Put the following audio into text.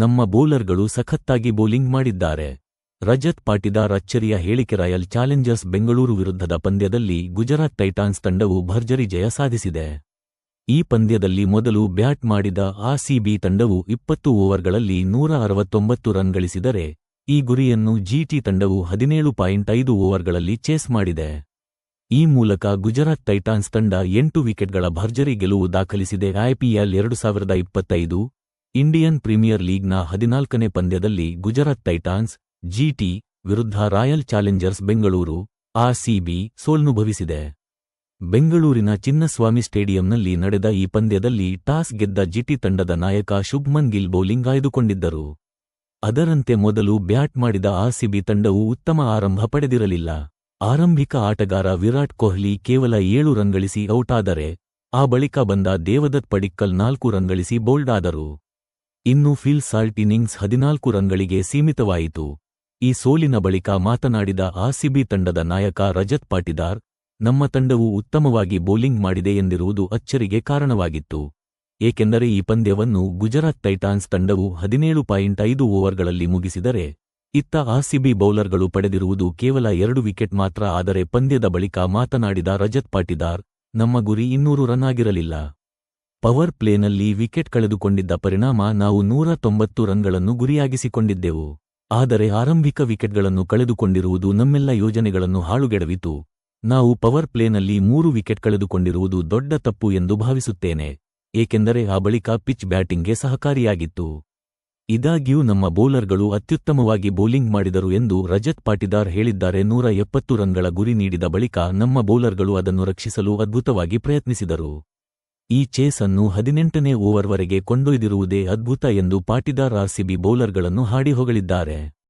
ನಮ್ಮ ಬೌಲರ್ಗಳು ಸಖತ್ತಾಗಿ ಬೌಲಿಂಗ್ ಮಾಡಿದ್ದಾರೆ. ರಜತ್ ಪಾಟಿದಾರ್ ಅಚ್ಚರಿಯ ಹೇಳಿಕೆ ರಾಯಲ್ ಚಾಲೆಂಜರ್ಸ್ ಬೆಂಗಳೂರು ವಿರುದ್ಧದ ಪಂದ್ಯದಲ್ಲಿ ಗುಜರಾತ್ ಟೈಟಾನ್ಸ್ ತಂಡವು ಭರ್ಜರಿ ಜಯ ಸಾಧಿಸಿದೆ. ಈ ಪಂದ್ಯದಲ್ಲಿ ಮೊದಲು ಬ್ಯಾಟ್ ಮಾಡಿದ ಆರ್ಸಿಬಿ ತಂಡವು ಇಪ್ಪತ್ತು ಓವರ್ಗಳಲ್ಲಿ ನೂರ ಅರವತ್ತೊಂಬತ್ತು ರನ್ ಗಳಿಸಿದರೆ, ಈ ಗುರಿಯನ್ನು ಜಿಟಿ ತಂಡವು ಹದಿನೇಳು ಪಾಯಿಂಟ್ ಐದು ಓವರ್ಗಳಲ್ಲಿ ಚೇಸ್ ಮಾಡಿದೆ. ಈ ಮೂಲಕ ಗುಜರಾತ್ ಟೈಟಾನ್ಸ್ ತಂಡ ಎಂಟು ವಿಕೆಟ್ಗಳ ಭರ್ಜರಿ ಗೆಲುವು ದಾಖಲಿಸಿದೆ. ಐಪಿಎಲ್ ಎರಡು ಸಾವಿರದ ಇಪ್ಪತ್ತೈದು ಇಂಡಿಯನ್ ಪ್ರೀಮಿಯರ್ ಲೀಗ್ನ ಹದಿನಾಲ್ಕನೇ ಪಂದ್ಯದಲ್ಲಿ ಗುಜರಾತ್ ಟೈಟಾನ್ಸ್ ಜಿಟಿ ವಿರುದ್ಧ ರಾಯಲ್ ಚಾಲೆಂಜರ್ಸ್ ಬೆಂಗಳೂರು ಆರ್ಸಿಬಿ ಸೋಲ್ನುಭವಿಸಿದೆ. ಬೆಂಗಳೂರಿನ ಚಿನ್ನಸ್ವಾಮಿ ಸ್ಟೇಡಿಯಂನಲ್ಲಿ ನಡೆದ ಈ ಪಂದ್ಯದಲ್ಲಿ ಟಾಸ್ ಗೆದ್ದ ಜಿಟಿ ತಂಡದ ನಾಯಕ ಶುಭ್ಮನ್ ಗಿಲ್ ಬೌಲಿಂಗ್ ಆಯ್ದುಕೊಂಡಿದ್ದರು. ಅದರಂತೆ ಮೊದಲು ಬ್ಯಾಟ್ ಮಾಡಿದ ಆರ್ಸಿಬಿ ತಂಡವು ಉತ್ತಮ ಆರಂಭ ಪಡೆದಿರಲಿಲ್ಲ. ಆರಂಭಿಕ ಆಟಗಾರ ವಿರಾಟ್ ಕೊಹ್ಲಿ ಕೇವಲ ಏಳು ರನ್ ಗಳಿಸಿ ಔಟಾದರೆ, ಆ ಬಳಿಕ ಬಂದ ದೇವದತ್ ಪಡಿಕ್ಕಲ್ ನಾಲ್ಕು ರನ್ ಗಳಿಸಿ ಬೋಲ್ಡ್ ಆದರು. ಇನ್ನು ಫಿಲ್ ಸಾಲ್ಟ್ ಇನ್ನಿಂಗ್ಸ್ ಹದಿನಾಲ್ಕು ರನ್ಗಳಿಗೆ ಸೀಮಿತವಾಯಿತು. ಈ ಸೋಲಿನ ಬಳಿಕ ಮಾತನಾಡಿದ ಆರ್ಸಿಬಿ ತಂಡದ ನಾಯಕ ರಜತ್ ಪಾಟಿದಾರ್, ನಮ್ಮ ತಂಡವು ಉತ್ತಮವಾಗಿ ಬೌಲಿಂಗ್ ಮಾಡಿದೆ ಎಂದಿರುವುದು ಅಚ್ಚರಿಗೆ ಕಾರಣವಾಗಿತ್ತು. ಏಕೆಂದರೆ ಈ ಪಂದ್ಯವನ್ನು ಗುಜರಾತ್ ಟೈಟಾನ್ಸ್ ತಂಡವು ಹದಿನೇಳು ಪಾಯಿಂಟ್ ಐದು ಓವರ್ಗಳಲ್ಲಿ ಮುಗಿಸಿದರೆ, ಇತ್ತ ಆರ್ಸಿಬಿ ಬೌಲರ್ಗಳು ಪಡೆದಿರುವುದು ಕೇವಲ ಎರಡು ವಿಕೆಟ್ ಮಾತ್ರ ಆದರೆ ಪಂದ್ಯದ ಬಳಿಕ ಮಾತನಾಡಿದ ರಜತ್ ಪಾಟಿದಾರ್, ನಮ್ಮ ಗುರಿ ಇನ್ನೂರು ರನ್ ಆಗಿರಲಿಲ್ಲ. ಪವರ್ ಪ್ಲೇನಲ್ಲಿ ವಿಕೆಟ್ ಕಳೆದುಕೊಂಡಿದ್ದ ಪರಿಣಾಮ ನಾವು ನೂರ ತೊಂಬತ್ತು ರನ್ಗಳನ್ನು ಗುರಿಯಾಗಿಸಿಕೊಂಡಿದ್ದೆವು. ಆದರೆ ಆರಂಭಿಕ ವಿಕೆಟ್ಗಳನ್ನು ಕಳೆದುಕೊಂಡಿರುವುದು ನಮ್ಮೆಲ್ಲ ಯೋಜನೆಗಳನ್ನು ಹಾಳುಗೆಡವಿತು. ನಾವು ಪವರ್ ಪ್ಲೇನಲ್ಲಿ ಮೂರು ವಿಕೆಟ್ ಕಳೆದುಕೊಂಡಿರುವುದು ದೊಡ್ಡ ತಪ್ಪು ಎಂದು ಭಾವಿಸುತ್ತೇನೆ. ಏಕೆಂದರೆ ಆ ಬಳಿಕ ಪಿಚ್ ಬ್ಯಾಟಿಂಗ್ಗೆ ಸಹಕಾರಿಯಾಗಿತ್ತು. ಇದಾಗ್ಯೂ ನಮ್ಮ ಬೌಲರ್ಗಳು ಅತ್ಯುತ್ತಮವಾಗಿ ಬೌಲಿಂಗ್ ಮಾಡಿದರು ಎಂದು ರಜತ್ ಪಾಟಿದಾರ್ ಹೇಳಿದ್ದಾರೆ. ನೂರ ಎಪ್ಪತ್ತು ರನ್ಗಳ ಗುರಿ ನೀಡಿದ ಬಳಿಕ ನಮ್ಮ ಬೌಲರ್ಗಳು ಅದನ್ನು ರಕ್ಷಿಸಲು ಅದ್ಭುತವಾಗಿ ಪ್ರಯತ್ನಿಸಿದರು. ಈ ಚೇಸ್ ಅನ್ನು ಹದಿನೆಂಟನೇ ಓವರ್ವರೆಗೆ ಕೊಂಡೊಯ್ದಿರುವುದೇ ಅದ್ಭುತ ಎಂದು ಪಾಟಿದಾರ್ ಆರ್ಸಿಬಿ ಬೌಲರ್ಗಳನ್ನು ಹಾಡಿ ಹೊಗಳಿದ್ದಾರೆ.